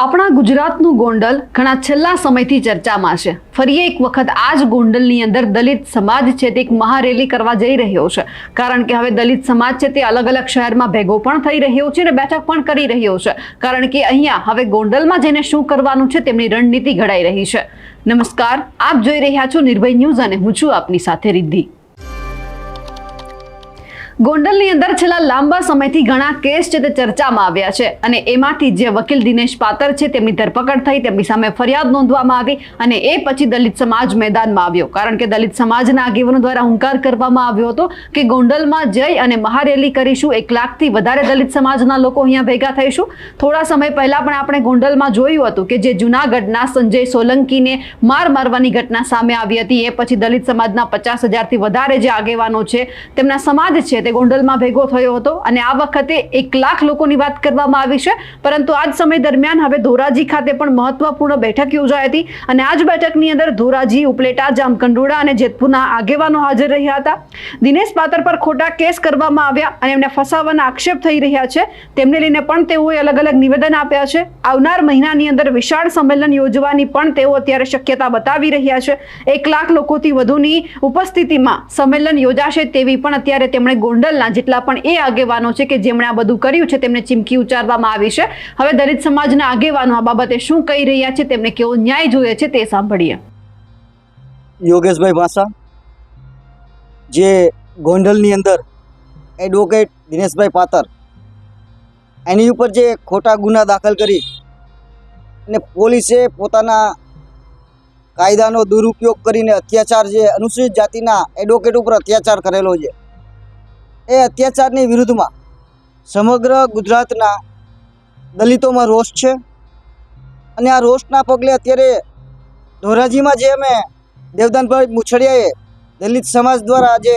આપણા ગુજરાતનું ગોંડલ ઘણા છેલ્લા સમયથી ચર્ચામાં છે. ફરી એક વખત આ જ ગોંડલની અંદર દલિત સમાજ છે તે એક મહારેલી કરવા જઈ રહ્યો છે. કારણ કે હવે દલિત સમાજ છે તે અલગ અલગ શહેરમાં ભેગો પણ થઈ રહ્યો છે અને બેઠક પણ કરી રહ્યો છે. કારણ કે અહીંયા હવે ગોંડલમાં જઈને શું કરવાનું છે તેમની રણનીતિ ઘડાઈ રહી છે. નમસ્કાર, આપ જોઈ રહ્યા છો નિર્ભય ન્યૂઝ અને હું છું આપની સાથે રિદ્ધિ. ગોંડલની અંદર છેલ્લા લાંબા સમયથી ઘણા કેસ છે તે ચર્ચામાં આવ્યા છે અને એમાંથી જે વકીલ દિનેશ પાતર છે તેમની ધરપકડ થઈ, તેમની સામે ફરિયાદ નોંધવામાં આવી અને એ પછી દલિત સમાજ મેદાનમાં આવ્યો. કારણ કે દલિત સમાજના આગેવાનો દ્વારા હુંકાર કરવામાં આવ્યો હતો કે ગોંડલમાં જઈ અને મહારેલી કરીશું, એક લાખથી વધારે દલિત સમાજના લોકો અહીંયા ભેગા થઈશું. થોડા સમય પહેલા પણ આપણે ગોંડલમાં જોયું હતું કે જે જુનાગઢના સંજય સોલંકીને માર મારવાની ઘટના સામે આવી હતી. એ પછી દલિત સમાજના પચાસ હજારથી વધારે જે આગેવાનો છે, તેમના સમાજ છે તે ગોંડલમાં ભેગો થયો હતો અને આ વખતે એક લાખ લોકોની વાત કરવામાં આવી છે. પરંતુ આ સમય દરમિયાન હવે ધોરાજી ખાતે પણ મહત્વપૂર્ણ બેઠક યોજાઈ હતી અને આ બેઠકની અંદર ધોરાજી, ઉપલેટા, જામકંડોળા અને જેતપુરના આગેવાનો હાજર રહ્યા હતા. દિનેશ પાત્ર પર ખોટા કેસ કરવામાં આવ્યા અને એમને ફસાવવાના આક્ષેપ થઈ રહ્યા છે. તેમને લઈને પણ તેઓએ અલગ અલગ નિવેદન આપ્યા છે. આવનાર મહિનાની અંદર વિશાળ સંમેલન યોજવાની પણ તેઓ અત્યારે શક્યતા બતાવી રહ્યા છે. એક લાખ લોકોથી વધુની ઉપસ્થિતિમાં સંમેલન યોજાશે તેવી પણ અત્યારે તેમણે ગોંડલના જેટલા પણ એ આગેવાનો છે કે જેમણે આ બધું કર્યું છે, તેમને ચીમકી ઉચ્ચારવામાં આવી છે. હવે દલિત સમાજના આગેવાનો આ બાબતે શું કહી રહ્યા છે, તેમને કેવો ન્યાય જોઈએ છે તે સાંભળીએ. યોગેશભાઈ ભાષા જે ગોંડલની અંદર એડવોકેટ દિનેશભાઈ પાતર, એની ઉપર જે ખોટા ગુના દાખલ કરી અને પોલીસે પોતાના કાયદાનો દુરુપયોગ કરીને અત્યાચાર જે અનુસૂચિત જાતિના એડવોકેટ ઉપર અત્યાચાર કરેલો છે એ અત્યાચારની વિરુદ્ધમાં સમગ્ર ગુજરાતના દલિતોમાં રોષ છે. અને આ રોષના પગલે અત્યારે ધોરાજીમાં જે અમે દેવદાનભાઈ મુછડિયાએ દલિત સમાજ દ્વારા જે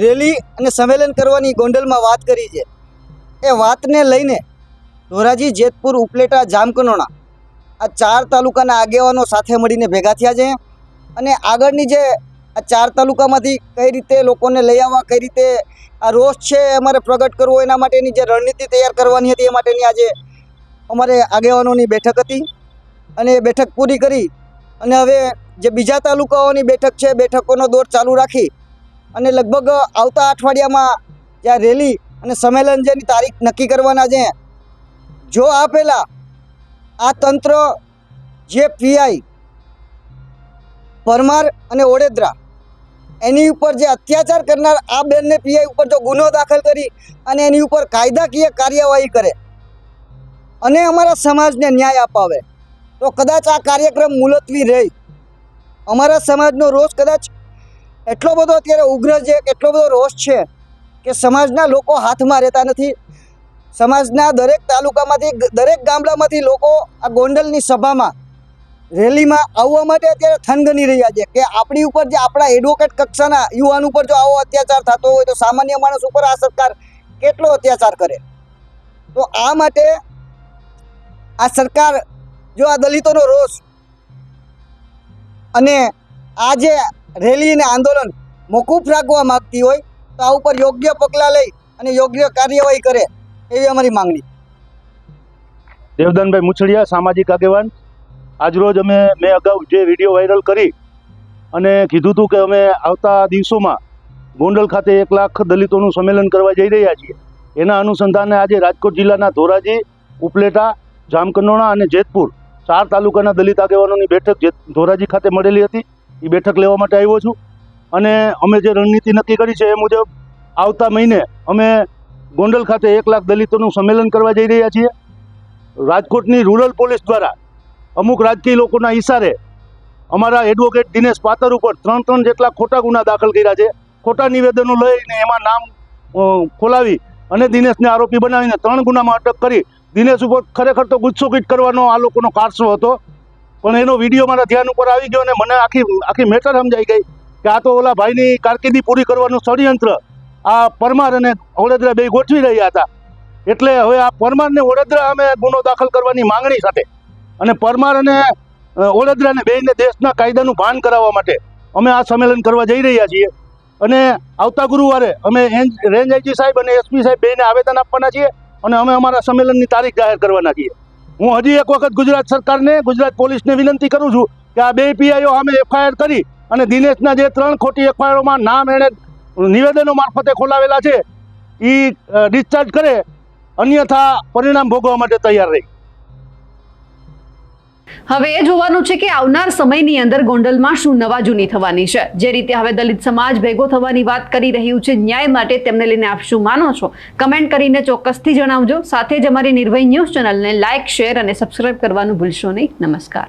રેલી અને સંમેલન કરવાની ગોંડલમાં વાત કરી છે. એ વાતને લઈને ધોરાજી, જેતપુર, ઉપલેટા, જામકનોણા આ ચાર તાલુકાના આગેવાનો સાથે મળીને ભેગા થયા છે. અને આગળની જે આ ચાર તાલુકામાંથી કઈ રીતે લોકોને લઈ આવવા, કઈ રીતે આ રોષ છે અમારે પ્રગટ કરવો, એના માટેની જે રણનીતિ તૈયાર કરવાની હતી એ માટેની આજે અમારે આગેવાનોની બેઠક હતી. અને એ બેઠક પૂરી કરી અને હવે જે બીજા તાલુકાઓની બેઠક છે, બેઠકોનો દોર ચાલુ રાખી અને લગભગ આવતા અઠવાડિયામાં જ્યાં રેલી અને સંમેલન જેની તારીખ નક્કી કરવાના છે, જો આ પહેલાં આ તંત્ર જે પીઆઈ પરમાર અને ઓડેદરા એની ઉપર જે અત્યાચાર કરનાર આ બેનને પીઆઈ ઉપર જો ગુનો દાખલ કરી અને એની ઉપર કાયદાકીય કાર્યવાહી કરે, અને અમારા સમાજને ન્યાય અપાવે, તો કદાચ આ કાર્યક્રમ મુલતવી રહે. અમારા સમાજનો રોષ કદાચ એટલો બધો અત્યારે ઉગ્ર છે એટલો બધો રોષ છે કે સમાજના લોકો હાથમાં રહેતા નથી. સમાજના દરેક તાલુકામાંથી, દરેક ગામડામાંથી લોકો આ ગોંડલની સભામાં રેલીમાં આવવા માટે અત્યારે થનગની રહ્યા છે. કે આપણી ઉપર જે આપણા એડવોકેટ કક્ષાના યુવાન ઉપર જો આવો અત્યાચાર થતો હોય તો સામાન્ય માણસ ઉપર આ સરકાર કેટલો અત્યાચાર કરે? તો આ માટે આ સરકાર જો આ દલિતોનો રોષ અને આ જે રેલી અને આંદોલન મોકૂફ રાખવા માગતી હોય તો આ ઉપર યોગ્ય પગલાં લઈ અને યોગ્ય કાર્યવાહી કરે એવી અમારી માંગણી. દેવદાનભાઈ મુછડિયા, સામાજિક આગેવાન. આજરોજ અમે મેં અગાઉ જે વીડિયો વાયરલ કરી અને કીધું હતું કે અમે આવતા દિવસોમાં ગોંડલ ખાતે એક લાખ દલિતોનું સંમેલન કરવા જઈ રહ્યા છીએ. એના અનુસંધાને આજે રાજકોટ જિલ્લાના ધોરાજી, ઉપલેટા જામકંડોળા અને જેતપુર ચાર તાલુકાના દલિત આગેવાનોની બેઠક જે ધોરાજી ખાતે મળેલી હતી, એ બેઠક લેવા માટે આવ્યો છું. અને અમે જે રણનીતિ નક્કી કરી છે એ મુજબ આવતા મહિને અમે ગોંડલ ખાતે એક લાખ દલિતોનું સંમેલન કરવા જઈ રહ્યા છીએ. રાજકોટની રૂરલ પોલીસ દ્વારા અમુક રાજકીય લોકોના ઈશારે અમારા એડવોકેટ દિનેશ પાતર ઉપર ત્રણ ત્રણ જેટલા ખોટા ગુના દાખલ કર્યા છે. ખોટા નિવેદનો લઈને એમાં નામ ખોલાવી અને દિનેશને આરોપી બનાવીને ત્રણ ગુનામાં અટક કરી. દિનેશ ઉપર ખરેખર તો ગુસ્સોકીટ કરવાનો આ લોકોનો કારસો હતો. પણ એનો વીડિયો મારા ધ્યાન ઉપર આવી ગયો અને મને આખી આખી મેટર સમજાઈ ગઈ કે આ તો ઓલા ભાઈની કારકિર્દી પૂરી કરવાનું ષડયંત્ર આ પરમાર અને વડોદરા બે ગોઠવી રહ્યા હતા. એટલે હવે આ પરમારને વડોદરા અમે ગુનો દાખલ કરવાની માંગણી સાથે અને પરમાર અને અ, બેને દેશના કાયદાનું ભાન કરાવવા માટે અમે આ સંમેલન કરવા જઈ રહ્યા છીએ. અને આવતા ગુરુવારે અમે રેન્જ આઈજી સાહેબ અને એસપી સાહેબ બેને આવેદન આપવાના છીએ અને અમે અમારા સંમેલનની તારીખ જાહેર કરવાના છીએ. હું હજી એક વખત ગુજરાત સરકારને ગુજરાત પોલીસને વિનંતી કરું છું કે આ બે પીઆઈઓ અમે એફઆઈઆર કરી અને દિનેશના જે ત્રણ ખોટી એફઆઈઆરોમાં નામ એણે નિવેદનો મારફતે ખોલાવેલા છે એ ડિસ્ચાર્જ કરે અન્યથા પરિણામ ભોગવવા માટે તૈયાર રહી. હવે એ જોવાનું છે કે આવનાર સમયની અંદર ગોંડલમાં શું નવા જૂની થવાની છે. જે રીતે હવે દલિત સમાજ ભેગો થવાની વાત કરી રહ્યું છે, ન્યાય માટે તેમને લઈને આપ શું માનો છો? કમેન્ટ કરીને ચોક્કસથી જણાવજો. સાથે જ અમારી નિર્ભય ન્યૂઝ ચેનલને લાઇક શેર અને સબસ્ક્રાઇબ કરવાનું ભૂલશો નહીં. નમસ્કાર.